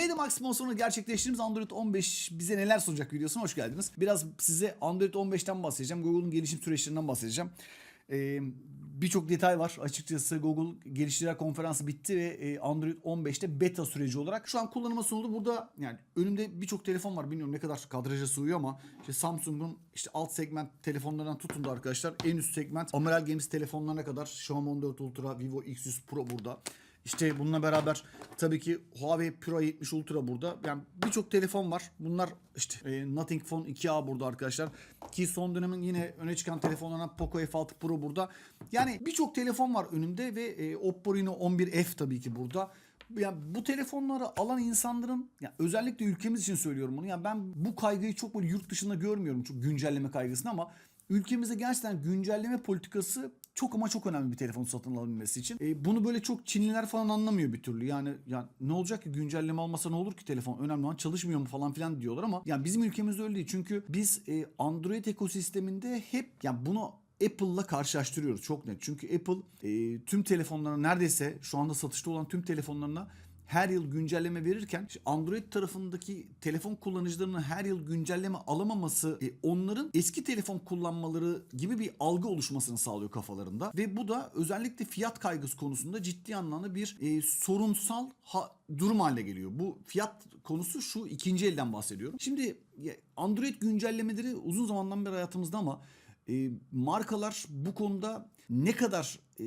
MediaMax sponsorunu gerçekleştirdiğimiz Android 15 bize neler sunacak videosuna hoş geldiniz. Biraz size Android 15'ten bahsedeceğim. Google'un gelişim süreçlerinden bahsedeceğim. Ee, Birçok detay var. Açıkçası Google geliştiriciler konferansı bitti ve e, Android 15'te beta süreci olarak şu an kullanıma sunuldu. Burada yani önümde birçok telefon var. Bilmiyorum ne kadar kadraja sığıyor ama işte Samsung'un işte alt segment telefonlarından tutun da arkadaşlar en üst segment Amiral Games telefonlarına kadar Xiaomi 14 Ultra, Vivo X100 Pro burada. İşte bununla beraber tabii ki Huawei Pro 70 Ultra burada. Yani birçok telefon var. Bunlar işte e, Nothing Phone 2A burada arkadaşlar. Ki son dönemin yine öne çıkan telefonlarından Poco F6 Pro burada. Yani birçok telefon var önümde ve e, Oppo Reno 11F tabii ki burada. Yani bu telefonları alan insanların ya özellikle ülkemiz için söylüyorum bunu. Yani ben bu kaygıyı çok böyle yurt dışında görmüyorum çok güncelleme kaygısını ama ülkemizde gerçekten güncelleme politikası çok ama çok önemli bir telefon satın alabilmesi için. E, bunu böyle çok Çinliler falan anlamıyor bir türlü. Yani yani ne olacak ki güncelleme almasa ne olur ki telefon? Önemli olan çalışmıyor mu falan filan diyorlar ama yani bizim ülkemizde öyle değil. Çünkü biz e, Android ekosisteminde hep yani bunu Apple'la karşılaştırıyoruz çok net. Çünkü Apple e, tüm telefonlarına neredeyse şu anda satışta olan tüm telefonlarına her yıl güncelleme verirken Android tarafındaki telefon kullanıcılarının her yıl güncelleme alamaması e, onların eski telefon kullanmaları gibi bir algı oluşmasını sağlıyor kafalarında ve bu da özellikle fiyat kaygısı konusunda ciddi anlamda bir e, sorunsal ha- durum haline geliyor. Bu fiyat konusu şu ikinci elden bahsediyorum. Şimdi Android güncellemeleri uzun zamandan beri hayatımızda ama e, markalar bu konuda ne kadar e,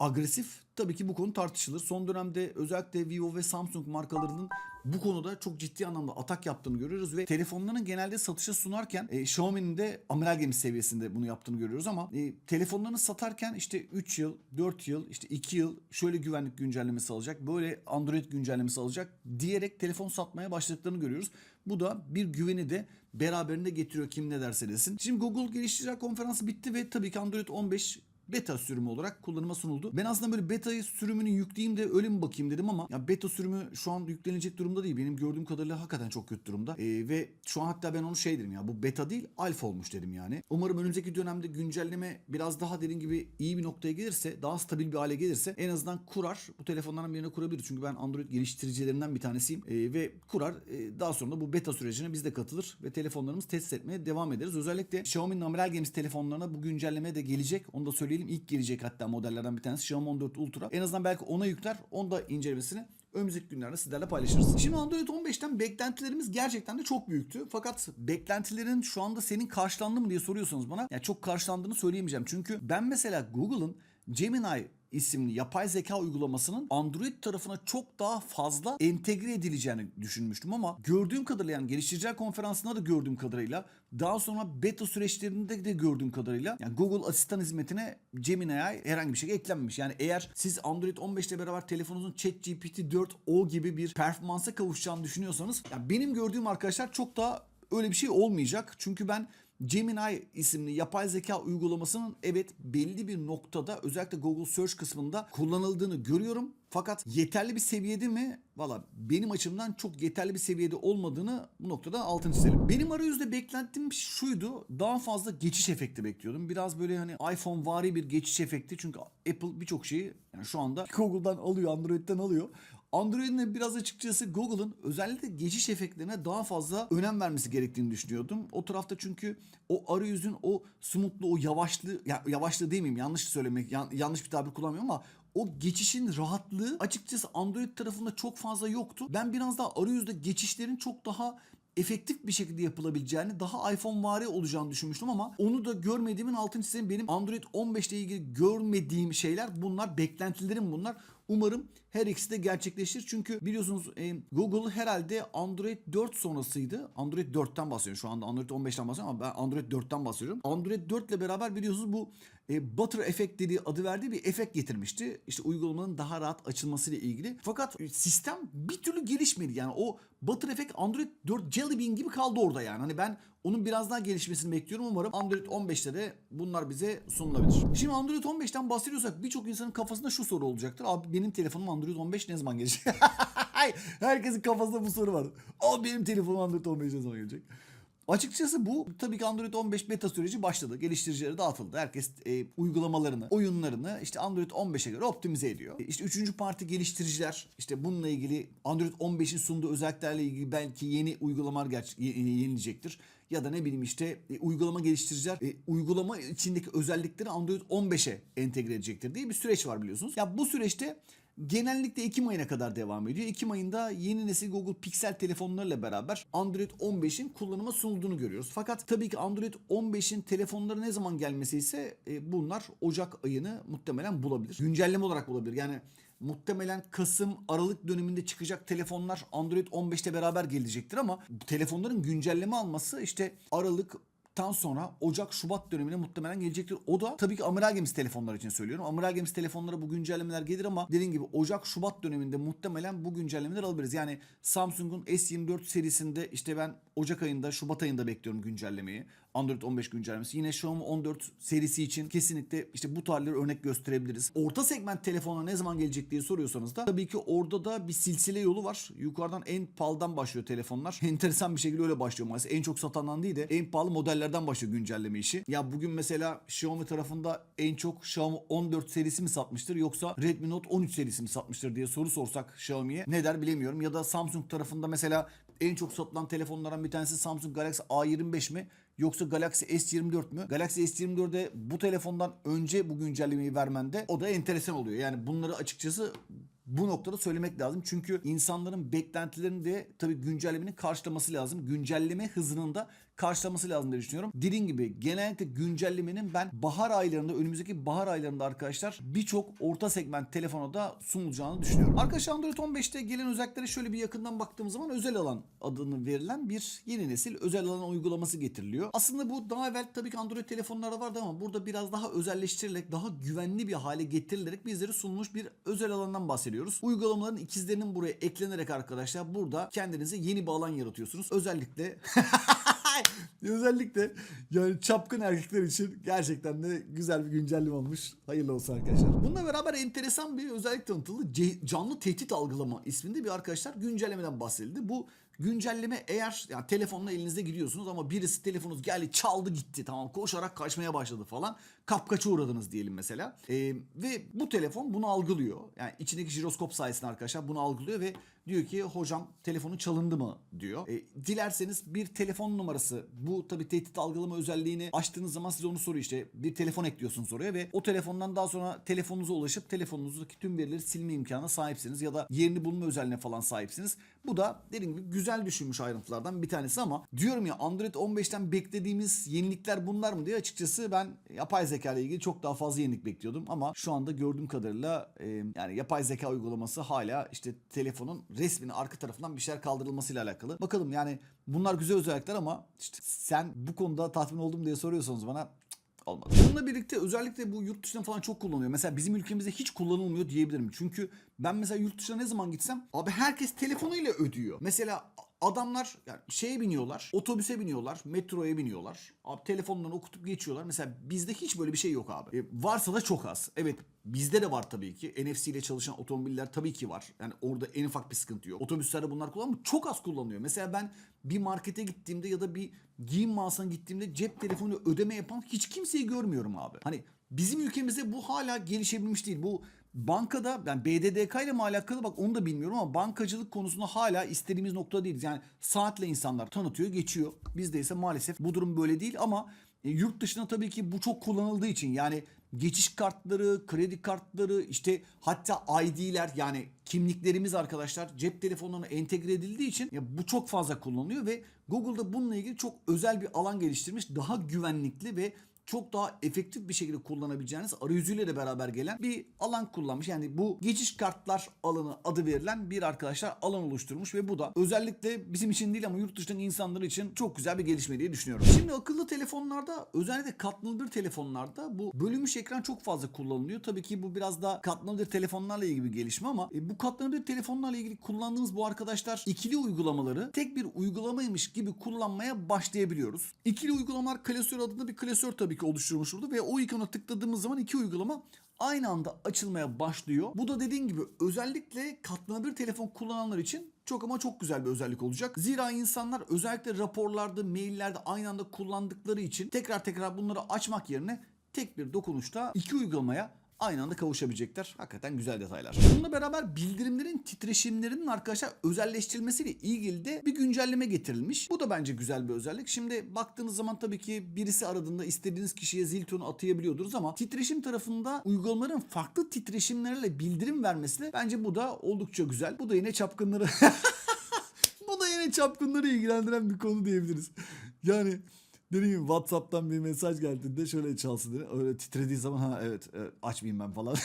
agresif tabii ki bu konu tartışılır. Son dönemde özellikle Vivo ve Samsung markalarının bu konuda çok ciddi anlamda atak yaptığını görüyoruz ve telefonlarını genelde satışa sunarken e, Xiaomi'nin de amiral gemisi seviyesinde bunu yaptığını görüyoruz ama e, telefonlarını satarken işte 3 yıl, 4 yıl, işte 2 yıl şöyle güvenlik güncellemesi alacak, böyle Android güncellemesi alacak diyerek telefon satmaya başladıklarını görüyoruz. Bu da bir güveni de beraberinde getiriyor kim ne derse desin. Şimdi Google geliştiriciler konferansı bitti ve tabii ki Android 15 beta sürümü olarak kullanıma sunuldu. Ben aslında böyle beta sürümünü yükleyeyim de öyle mi bakayım dedim ama ya beta sürümü şu an yüklenecek durumda değil. Benim gördüğüm kadarıyla hakikaten çok kötü durumda. Ee, ve şu an hatta ben onu şey dedim ya bu beta değil alfa olmuş dedim yani. Umarım önümüzdeki dönemde güncelleme biraz daha dediğim gibi iyi bir noktaya gelirse daha stabil bir hale gelirse en azından kurar. Bu telefonlardan birine kurabilir. Çünkü ben Android geliştiricilerinden bir tanesiyim. Ee, ve kurar. Ee, daha sonra da bu beta sürecine biz de katılır ve telefonlarımızı test etmeye devam ederiz. Özellikle Xiaomi'nin amiral gemisi telefonlarına bu güncelleme de gelecek. Onu da söyleyelim. İlk gelecek hatta modellerden bir tanesi Xiaomi 14 Ultra. En azından belki ona yükler. Onu da incelemesini önümüzdeki günlerde sizlerle paylaşırız. Şimdi Android 15'ten beklentilerimiz gerçekten de çok büyüktü. Fakat beklentilerin şu anda senin karşılandı mı diye soruyorsanız bana yani çok karşılandığını söyleyemeyeceğim. Çünkü ben mesela Google'ın Gemini isimli yapay zeka uygulamasının Android tarafına çok daha fazla entegre edileceğini düşünmüştüm ama gördüğüm kadarıyla yani geliştiriciler konferansında da gördüğüm kadarıyla daha sonra beta süreçlerinde de gördüğüm kadarıyla yani Google asistan hizmetine Gemini AI herhangi bir şey eklenmemiş. Yani eğer siz Android 15 ile beraber telefonunuzun ChatGPT 4o gibi bir performansa kavuşacağını düşünüyorsanız yani benim gördüğüm arkadaşlar çok daha öyle bir şey olmayacak. Çünkü ben Gemini isimli yapay zeka uygulamasının evet belli bir noktada özellikle Google Search kısmında kullanıldığını görüyorum. Fakat yeterli bir seviyede mi? Valla benim açımdan çok yeterli bir seviyede olmadığını bu noktada altını çizelim. Benim arayüzde beklentim şuydu. Daha fazla geçiş efekti bekliyordum. Biraz böyle hani iPhone vari bir geçiş efekti. Çünkü Apple birçok şeyi yani şu anda Google'dan alıyor, Android'den alıyor. Android'in de biraz açıkçası Google'ın özellikle geçiş efektlerine daha fazla önem vermesi gerektiğini düşünüyordum. O tarafta çünkü o arayüzün o smoothlu, o yavaşlığı, ya yavaşlığı değil miyim? Yanlış söylemek, yan- yanlış bir tabir kullanmıyorum ama o geçişin rahatlığı açıkçası Android tarafında çok fazla yoktu. Ben biraz daha arayüzde geçişlerin çok daha efektif bir şekilde yapılabileceğini, daha iPhone vari olacağını düşünmüştüm ama onu da görmediğimin altını çizeyim. Benim Android 15 ile ilgili görmediğim şeyler bunlar, beklentilerim bunlar. Umarım her ikisi de gerçekleşir. Çünkü biliyorsunuz e, Google herhalde Android 4 sonrasıydı. Android 4'ten bahsediyorum. Şu anda Android 15'ten bahsediyorum ama ben Android 4'ten bahsediyorum. Android 4 ile beraber biliyorsunuz bu e, Butter Effect dediği adı verdiği bir efekt getirmişti. İşte uygulamanın daha rahat açılmasıyla ilgili. Fakat sistem bir türlü gelişmedi. Yani o Butter Effect Android 4 Jelly Bean gibi kaldı orada yani. Hani ben onun biraz daha gelişmesini bekliyorum. Umarım Android 15'te de bunlar bize sunulabilir. Şimdi Android 15'ten bahsediyorsak birçok insanın kafasında şu soru olacaktır. Abi benim telefonum Android 15 ne zaman gelecek? Herkesin kafasında bu soru var. Abi benim telefonum Android 15 ne zaman gelecek? Açıkçası bu tabii ki Android 15 beta süreci başladı. Geliştiricilere dağıtıldı. Herkes e, uygulamalarını, oyunlarını işte Android 15'e göre optimize ediyor. E, İşte üçüncü parti geliştiriciler işte bununla ilgili Android 15'in sunduğu özelliklerle ilgili belki yeni uygulamalar yenilecektir. Ya da ne bileyim işte e, uygulama geliştiriciler e, uygulama içindeki özellikleri Android 15'e entegre edecektir diye bir süreç var biliyorsunuz. Ya bu süreçte genellikle Ekim ayına kadar devam ediyor. Ekim ayında yeni nesil Google Pixel telefonlarıyla beraber Android 15'in kullanıma sunulduğunu görüyoruz. Fakat tabii ki Android 15'in telefonları ne zaman gelmesi ise e, bunlar Ocak ayını muhtemelen bulabilir. Güncelleme olarak bulabilir. Yani muhtemelen Kasım Aralık döneminde çıkacak telefonlar Android 15'te beraber gelecektir ama telefonların güncelleme alması işte Aralık Tan sonra Ocak Şubat dönemine muhtemelen gelecektir. O da tabii ki Amiral Games telefonlar için söylüyorum. Amiral Games telefonlara bu güncellemeler gelir ama dediğim gibi Ocak Şubat döneminde muhtemelen bu güncellemeler alabiliriz. Yani Samsung'un S24 serisinde işte ben Ocak ayında Şubat ayında bekliyorum güncellemeyi. Android 15 güncellemesi. Yine Xiaomi 14 serisi için kesinlikle işte bu tarihleri örnek gösterebiliriz. Orta segment telefonlar ne zaman gelecek diye soruyorsanız da tabii ki orada da bir silsile yolu var. Yukarıdan en pahalıdan başlıyor telefonlar. Enteresan bir şekilde öyle başlıyor maalesef. En çok satandan değil de en pahalı modellerden başlıyor güncelleme işi. Ya bugün mesela Xiaomi tarafında en çok Xiaomi 14 serisi mi satmıştır yoksa Redmi Note 13 serisi mi satmıştır diye soru sorsak Xiaomi'ye ne der bilemiyorum. Ya da Samsung tarafında mesela en çok satılan telefonlardan bir tanesi Samsung Galaxy A25 mi? Yoksa Galaxy S24 mü? Galaxy S24'de bu telefondan önce bu güncellemeyi vermende o da enteresan oluyor. Yani bunları açıkçası bu noktada söylemek lazım. Çünkü insanların beklentilerini de tabii güncellemenin karşılaması lazım. Güncelleme hızının da karşılaması lazım diye düşünüyorum. Dediğim gibi genellikle güncellemenin ben bahar aylarında önümüzdeki bahar aylarında arkadaşlar birçok orta segment telefona da sunulacağını düşünüyorum. Arkadaşlar Android 15'te gelen özelliklere şöyle bir yakından baktığımız zaman özel alan adını verilen bir yeni nesil özel alan uygulaması getiriliyor. Aslında bu daha evvel tabii ki Android telefonlarda vardı ama burada biraz daha özelleştirilerek daha güvenli bir hale getirilerek bizlere sunulmuş bir özel alandan bahsediyoruz. Uygulamaların ikizlerinin buraya eklenerek arkadaşlar burada kendinize yeni bir alan yaratıyorsunuz. Özellikle Özellikle yani çapkın erkekler için gerçekten de güzel bir güncelleme olmuş. Hayırlı olsun arkadaşlar. Bununla beraber enteresan bir özellik tanıtıldı. Canlı tehdit algılama isminde bir arkadaşlar güncellemeden bahsedildi. Bu güncelleme eğer yani telefonla elinizde gidiyorsunuz ama birisi telefonunuz geldi çaldı gitti tamam koşarak kaçmaya başladı falan. Kapkaça uğradınız diyelim mesela. Ee, ve bu telefon bunu algılıyor. Yani içindeki jiroskop sayesinde arkadaşlar bunu algılıyor ve diyor ki hocam telefonu çalındı mı diyor. E, dilerseniz bir telefon numarası bu tabi tehdit algılama özelliğini açtığınız zaman size onu soruyor işte bir telefon ekliyorsunuz oraya ve o telefondan daha sonra telefonunuza ulaşıp telefonunuzdaki tüm verileri silme imkanına sahipsiniz ya da yerini bulma özelliğine falan sahipsiniz. Bu da dediğim gibi güzel düşünmüş ayrıntılardan bir tanesi ama diyorum ya Android 15'ten beklediğimiz yenilikler bunlar mı diye açıkçası ben yapay zeka ile ilgili çok daha fazla yenilik bekliyordum ama şu anda gördüğüm kadarıyla e, yani yapay zeka uygulaması hala işte telefonun resminin arka tarafından bir şeyler kaldırılmasıyla alakalı. Bakalım yani bunlar güzel özellikler ama işte sen bu konuda tatmin oldum diye soruyorsanız bana olmadı. Bununla birlikte özellikle bu yurt dışında falan çok kullanılıyor. Mesela bizim ülkemizde hiç kullanılmıyor diyebilirim. Çünkü ben mesela yurt dışına ne zaman gitsem abi herkes telefonuyla ödüyor. Mesela adamlar yani şeye biniyorlar, otobüse biniyorlar, metroya biniyorlar. Abi telefonlarını okutup geçiyorlar. Mesela bizde hiç böyle bir şey yok abi. E, varsa da çok az. Evet bizde de var tabii ki. NFC ile çalışan otomobiller tabii ki var. Yani orada en ufak bir sıkıntı yok. Otobüslerde bunlar kullanılıyor çok az kullanılıyor. Mesela ben bir markete gittiğimde ya da bir giyim mağazasına gittiğimde cep telefonuyla ödeme yapan hiç kimseyi görmüyorum abi. Hani bizim ülkemizde bu hala gelişebilmiş değil. Bu bankada yani BDDK ile mi alakalı bak onu da bilmiyorum ama bankacılık konusunda hala istediğimiz noktada değiliz. Yani saatle insanlar tanıtıyor geçiyor. Bizde ise maalesef bu durum böyle değil ama e, yurt dışında tabii ki bu çok kullanıldığı için yani geçiş kartları, kredi kartları işte hatta ID'ler yani kimliklerimiz arkadaşlar cep telefonlarına entegre edildiği için ya bu çok fazla kullanılıyor ve Google'da bununla ilgili çok özel bir alan geliştirmiş. Daha güvenlikli ve çok daha efektif bir şekilde kullanabileceğiniz arayüzüyle de beraber gelen bir alan kullanmış. Yani bu geçiş kartlar alanı adı verilen bir arkadaşlar alan oluşturmuş ve bu da özellikle bizim için değil ama yurt dışındaki insanlar için çok güzel bir gelişme diye düşünüyorum. Şimdi akıllı telefonlarda özellikle katlanabilir telefonlarda bu bölünmüş ekran çok fazla kullanılıyor. Tabii ki bu biraz da katlanabilir telefonlarla ilgili bir gelişme ama e, bu katlanabilir telefonlarla ilgili kullandığımız bu arkadaşlar ikili uygulamaları tek bir uygulamaymış gibi kullanmaya başlayabiliyoruz. İkili uygulamalar klasör adında bir klasör tabii ki oluşturmuş burada ve o ikona tıkladığımız zaman iki uygulama aynı anda açılmaya başlıyor. Bu da dediğim gibi özellikle katlanabilir telefon kullananlar için çok ama çok güzel bir özellik olacak. Zira insanlar özellikle raporlarda, maillerde aynı anda kullandıkları için tekrar tekrar bunları açmak yerine tek bir dokunuşta iki uygulamaya aynı anda kavuşabilecekler. Hakikaten güzel detaylar. Bununla beraber bildirimlerin titreşimlerinin arkadaşlar özelleştirilmesiyle ilgili de bir güncelleme getirilmiş. Bu da bence güzel bir özellik. Şimdi baktığınız zaman tabii ki birisi aradığında istediğiniz kişiye zil tonu atayabiliyordunuz ama titreşim tarafında uygulamaların farklı titreşimlerle bildirim vermesi de bence bu da oldukça güzel. Bu da yine çapkınları bu da yine çapkınları ilgilendiren bir konu diyebiliriz. Yani dediğim gibi WhatsApp'tan bir mesaj geldiğinde şöyle çalsın dedi. Öyle titrediği zaman ha evet, evet açmayayım ben falan.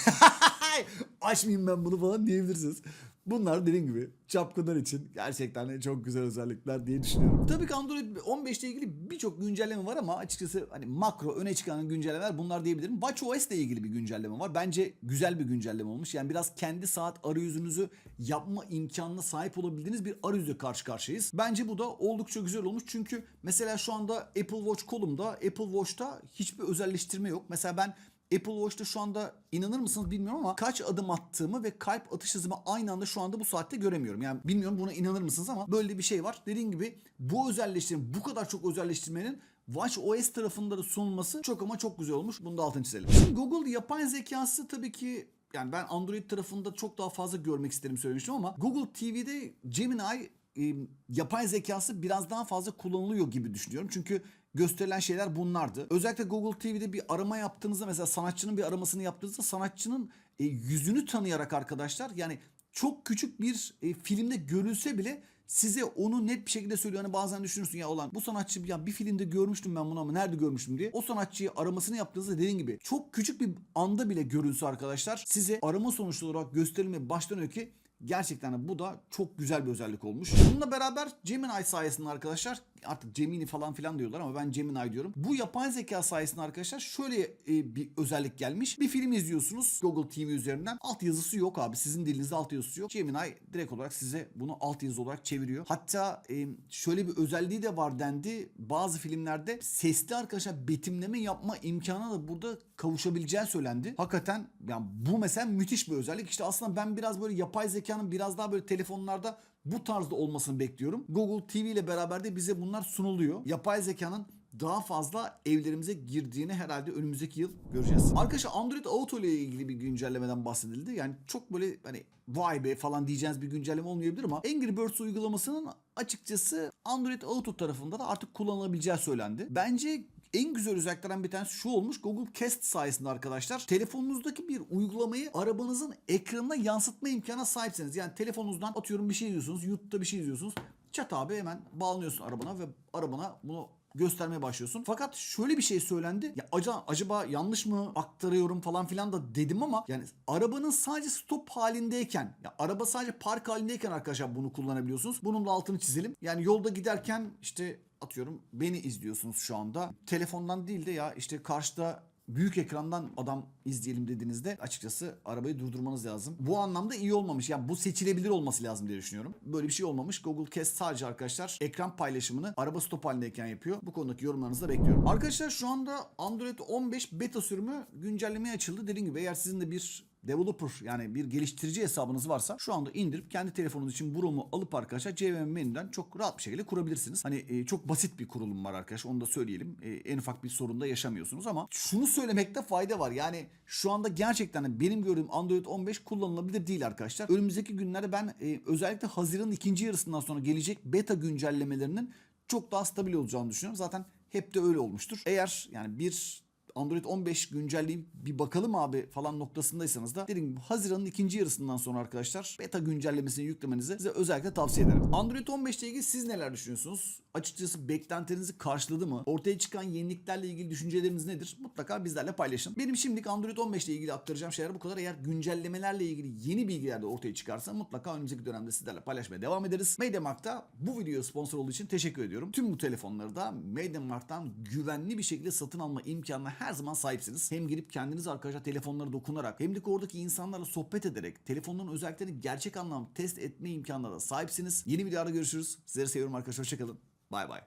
açmayayım ben bunu falan diyebilirsiniz. Bunlar dediğim gibi çapkınlar için gerçekten çok güzel özellikler diye düşünüyorum. Tabii ki Android 15 ile ilgili birçok güncelleme var ama açıkçası hani makro öne çıkan güncellemeler bunlar diyebilirim. WatchOS ile ilgili bir güncelleme var. Bence güzel bir güncelleme olmuş. Yani biraz kendi saat arayüzünüzü yapma imkanına sahip olabildiğiniz bir arayüzle karşı karşıyayız. Bence bu da oldukça güzel olmuş. Çünkü mesela şu anda Apple Watch kolumda Apple Watch'ta hiçbir özelleştirme yok. Mesela ben Apple Watch'ta şu anda inanır mısınız bilmiyorum ama kaç adım attığımı ve kalp atış hızımı aynı anda şu anda bu saatte göremiyorum. Yani bilmiyorum buna inanır mısınız ama böyle bir şey var. Dediğim gibi bu özelleştirme bu kadar çok özelleştirmenin Watch OS tarafında da sunulması çok ama çok güzel olmuş. Bunu da altını çizelim. Şimdi Google yapay zekası tabii ki yani ben Android tarafında çok daha fazla görmek isterim söylemiştim ama Google TV'de Gemini e, yapay zekası biraz daha fazla kullanılıyor gibi düşünüyorum. Çünkü gösterilen şeyler bunlardı. Özellikle Google TV'de bir arama yaptığınızda mesela sanatçının bir aramasını yaptığınızda sanatçının e, yüzünü tanıyarak arkadaşlar yani çok küçük bir e, filmde görülse bile size onu net bir şekilde söylüyor. Hani bazen düşünürsün ya olan bu sanatçı ya bir filmde görmüştüm ben bunu ama nerede görmüştüm diye. O sanatçıyı aramasını yaptığınızda dediğim gibi çok küçük bir anda bile görülse arkadaşlar size arama sonuçlu olarak gösterilmeye başlanıyor ki Gerçekten bu da çok güzel bir özellik olmuş. Bununla beraber Gemini sayesinde arkadaşlar artık Gemini falan filan diyorlar ama ben Gemini diyorum. Bu yapay zeka sayesinde arkadaşlar şöyle e, bir özellik gelmiş. Bir film izliyorsunuz Google TV üzerinden. Alt yazısı yok abi. Sizin dilinizde alt yazısı yok. Gemini direkt olarak size bunu alt yazı olarak çeviriyor. Hatta e, şöyle bir özelliği de var dendi. Bazı filmlerde sesli arkadaşlar betimleme yapma imkanı da burada kavuşabileceği söylendi. Hakikaten yani bu mesela müthiş bir özellik. İşte aslında ben biraz böyle yapay zekanın biraz daha böyle telefonlarda bu tarzda olmasını bekliyorum. Google TV ile beraber de bize bunlar sunuluyor. Yapay zekanın daha fazla evlerimize girdiğini herhalde önümüzdeki yıl göreceğiz. Arkadaşlar Android Auto ile ilgili bir güncellemeden bahsedildi. Yani çok böyle hani vay be falan diyeceğiniz bir güncelleme olmayabilir ama Angry Birds uygulamasının açıkçası Android Auto tarafında da artık kullanılabileceği söylendi. Bence en güzel özelliklerden bir tanesi şu olmuş. Google Cast sayesinde arkadaşlar telefonunuzdaki bir uygulamayı arabanızın ekranına yansıtma imkanına sahipsiniz. Yani telefonunuzdan atıyorum bir şey izliyorsunuz. YouTube'da bir şey izliyorsunuz. Çat abi hemen bağlanıyorsun arabana ve arabana bunu göstermeye başlıyorsun. Fakat şöyle bir şey söylendi. Ya acaba, acaba yanlış mı aktarıyorum falan filan da dedim ama yani arabanın sadece stop halindeyken ya araba sadece park halindeyken arkadaşlar bunu kullanabiliyorsunuz. Bunun da altını çizelim. Yani yolda giderken işte atıyorum beni izliyorsunuz şu anda. Telefondan değil de ya işte karşıda büyük ekrandan adam izleyelim dediğinizde açıkçası arabayı durdurmanız lazım. Bu anlamda iyi olmamış. Yani bu seçilebilir olması lazım diye düşünüyorum. Böyle bir şey olmamış. Google Cast sadece arkadaşlar ekran paylaşımını araba stop halindeyken yapıyor. Bu konudaki yorumlarınızı da bekliyorum. Arkadaşlar şu anda Android 15 beta sürümü güncellemeye açıldı. Dediğim gibi eğer sizin de bir developer yani bir geliştirici hesabınız varsa şu anda indirip kendi telefonunuz için bu ROM'u alıp arkadaşlar CVM menüden çok rahat bir şekilde kurabilirsiniz. Hani e, çok basit bir kurulum var arkadaşlar onu da söyleyelim. E, en ufak bir sorun da yaşamıyorsunuz ama şunu söylemekte fayda var. Yani şu anda gerçekten benim gördüğüm Android 15 kullanılabilir değil arkadaşlar. Önümüzdeki günlerde ben e, özellikle Haziran'ın ikinci yarısından sonra gelecek beta güncellemelerinin çok daha stabil olacağını düşünüyorum. Zaten hep de öyle olmuştur. Eğer yani bir Android 15 güncelleyip bir bakalım abi falan noktasındaysanız da dediğim gibi Haziran'ın ikinci yarısından sonra arkadaşlar beta güncellemesini yüklemenizi size özellikle tavsiye ederim. Android 15 ile ilgili siz neler düşünüyorsunuz? Açıkçası beklentilerinizi karşıladı mı? Ortaya çıkan yeniliklerle ilgili düşünceleriniz nedir? Mutlaka bizlerle paylaşın. Benim şimdilik Android 15 ile ilgili aktaracağım şeyler bu kadar. Eğer güncellemelerle ilgili yeni bilgiler de ortaya çıkarsa mutlaka önümüzdeki dönemde sizlerle paylaşmaya devam ederiz. MediaMarkt'ta bu video sponsor olduğu için teşekkür ediyorum. Tüm bu telefonları da MediaMarkt'tan güvenli bir şekilde satın alma imkanına her zaman sahipsiniz. Hem girip kendiniz arkadaşlar telefonlara dokunarak hem de oradaki insanlarla sohbet ederek telefonların özelliklerini gerçek anlamda test etme imkanına da sahipsiniz. Yeni videoda görüşürüz. Sizleri seviyorum arkadaşlar. Hoşçakalın. Bay bay.